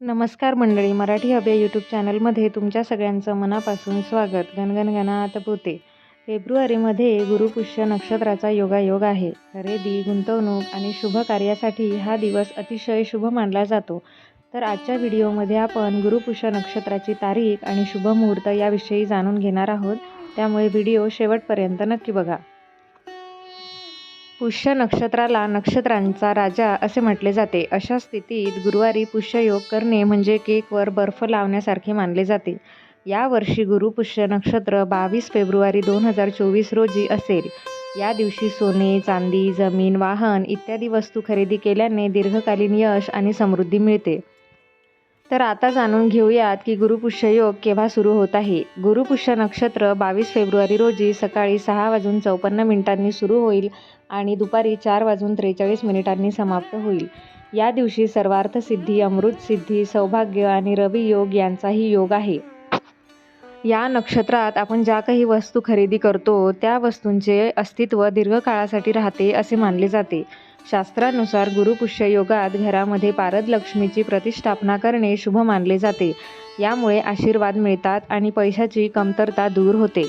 नमस्कार मंडळी मराठी हबे यूट्यूब चॅनलमध्ये तुमच्या सगळ्यांचं मनापासून स्वागत. गणगणगणात पोते. फेब्रुवारीमध्ये गुरुपुष्य नक्षत्राचा योगायोग आहे. खरेदी गुंतवणूक आणि शुभ कार्यासाठी हा दिवस अतिशय शुभ मानला जातो. तर आजच्या व्हिडिओमध्ये आपण गुरुपुष्य नक्षत्राची तारीख आणि शुभ मुहूर्त याविषयी जाणून घेणार आहोत. त्यामुळे व्हिडिओ शेवटपर्यंत नक्की बघा. पुष्य नक्षत्राला नक्षत्रांचा राजा असे म्हटले जाते. अशा स्थितीत गुरुवारी पुष्ययोग करणे म्हणजे केकवर बर्फ लावण्यासारखे मानले जाते. यावर्षी गुरुपुष्य नक्षत्र बावीस फेब्रुवारी दोन हजार चोवीस रोजी असेल. या दिवशी सोने चांदी जमीन वाहन इत्यादी वस्तू खरेदी केल्याने दीर्घकालीन यश आणि समृद्धी मिळते. तर आता जाणून घेऊयात की गुरुपुष्य योग केव्हा सुरू होत आहे. गुरुपुष्य नक्षत्र बावीस फेब्रुवारी रोजी सकाळी सहा वाजून चौपन्न मिनिटांनी सुरू होईल आणि दुपारी चार वाजून त्रेचाळीस मिनिटांनी समाप्त होईल. या दिवशी सर्वार्थसिद्धी अमृतसिद्धी सौभाग्य आणि रवी योग यांचाही योग आहे. या नक्षत्रात आपण ज्या काही वस्तू खरेदी करतो त्या वस्तूंचे अस्तित्व दीर्घकाळासाठी राहते असे मानले जाते. शास्त्रानुसार गुरुपुष्य योगात घरामध्ये पारद लक्ष्मीची प्रतिष्ठापना करणे शुभ मानले जाते. यामुळे आशीर्वाद मिळतात आणि पैशाची कमतरता दूर होते.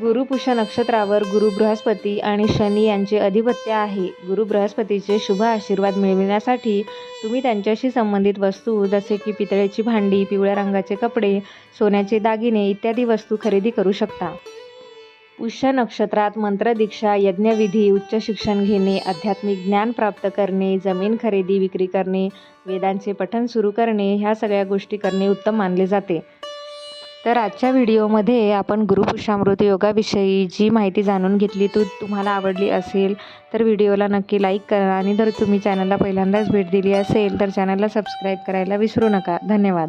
गुरुपुष्य नक्षत्रावर गुरु बृहस्पती आणि शनी यांचे अधिपत्य आहे. गुरु बृहस्पतीचे शुभ आशीर्वाद मिळविण्यासाठी तुम्ही त्यांच्याशी संबंधित वस्तू जसे की पितळेची भांडी पिवळ्या रंगाचे कपडे सोन्याचे दागिने इत्यादी वस्तू खरेदी करू शकता. पुष्य नक्षत्रात मंत्रदीक्षा यज्ञविधी उच्च शिक्षण घेणे आध्यात्मिक ज्ञान प्राप्त करणे जमीन खरेदी विक्री करणे वेदांचे पठण सुरू करणे ह्या सगळ्या गोष्टी करणे उत्तम मानले जाते. तर आजच्या व्हिडिओमध्ये आपण गुरुपुषामृत योगाविषयी जी माहिती जाणून घेतली तू तुम्हाला आवडली असेल तर व्हिडिओला नक्की लाईक करा आणि जर तुम्ही चॅनलला पहिल्यांदाच भेट दिली असेल तर चॅनलला सबस्क्राईब करायला विसरू नका. धन्यवाद.